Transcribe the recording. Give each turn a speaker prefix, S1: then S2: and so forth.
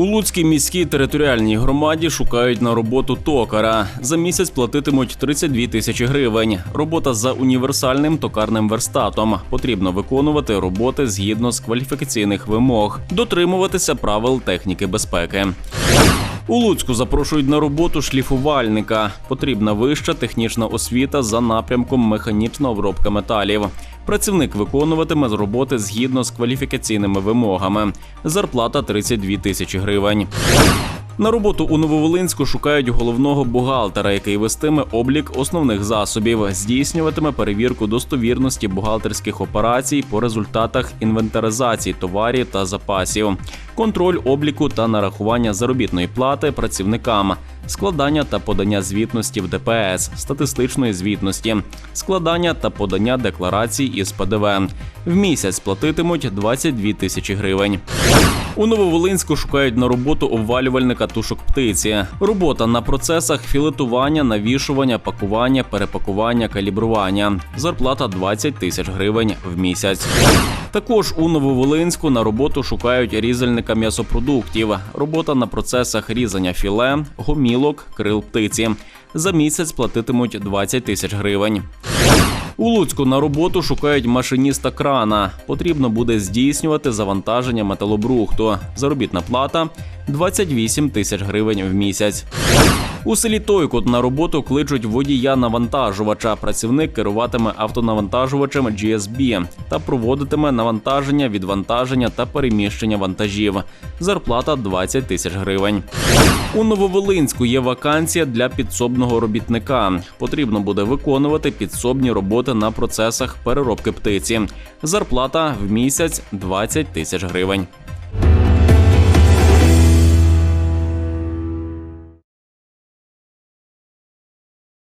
S1: У Луцькій міській територіальній громаді шукають на роботу токара. За місяць платитимуть 32 тисячі гривень. Робота за універсальним токарним верстатом. Потрібно виконувати роботи згідно з кваліфікаційних вимог, дотримуватися правил техніки безпеки. У Луцьку запрошують на роботу шліфувальника. Потрібна вища технічна освіта за напрямком механічна обробка металів. Працівник виконуватиме з роботи згідно з кваліфікаційними вимогами. Зарплата 32 тисячі гривень. На роботу у Нововолинську шукають головного бухгалтера, який вестиме облік основних засобів, здійснюватиме перевірку достовірності бухгалтерських операцій по результатах інвентаризації товарів та запасів, контроль обліку та нарахування заробітної плати працівникам, складання та подання звітності в ДПС, статистичної звітності, складання та подання декларацій із ПДВ. В місяць платитимуть 22 тисячі гривень. У Нововолинську шукають на роботу обвалювальника тушок птиці. Робота на процесах філетування, навішування, пакування, перепакування, калібрування. Зарплата 20 тисяч гривень в місяць. Також у Нововолинську на роботу шукають різальника м'ясопродуктів. Робота на процесах різання філе, гомілок, крил птиці. За місяць платитимуть 20 тисяч гривень. У Луцьку на роботу шукають машиніста крана. Потрібно буде здійснювати завантаження металобрухту. Заробітна плата 28 тисяч гривень в місяць. У селі Тойкут на роботу кличуть водія навантажувача. Працівник керуватиме автонавантажувачем GSB та проводитиме навантаження, відвантаження та переміщення вантажів. Зарплата 20 тисяч гривень. У Нововолинську є вакансія для підсобного робітника. Потрібно буде виконувати підсобні роботи на процесах переробки птиці. Зарплата в місяць 20 тисяч гривень.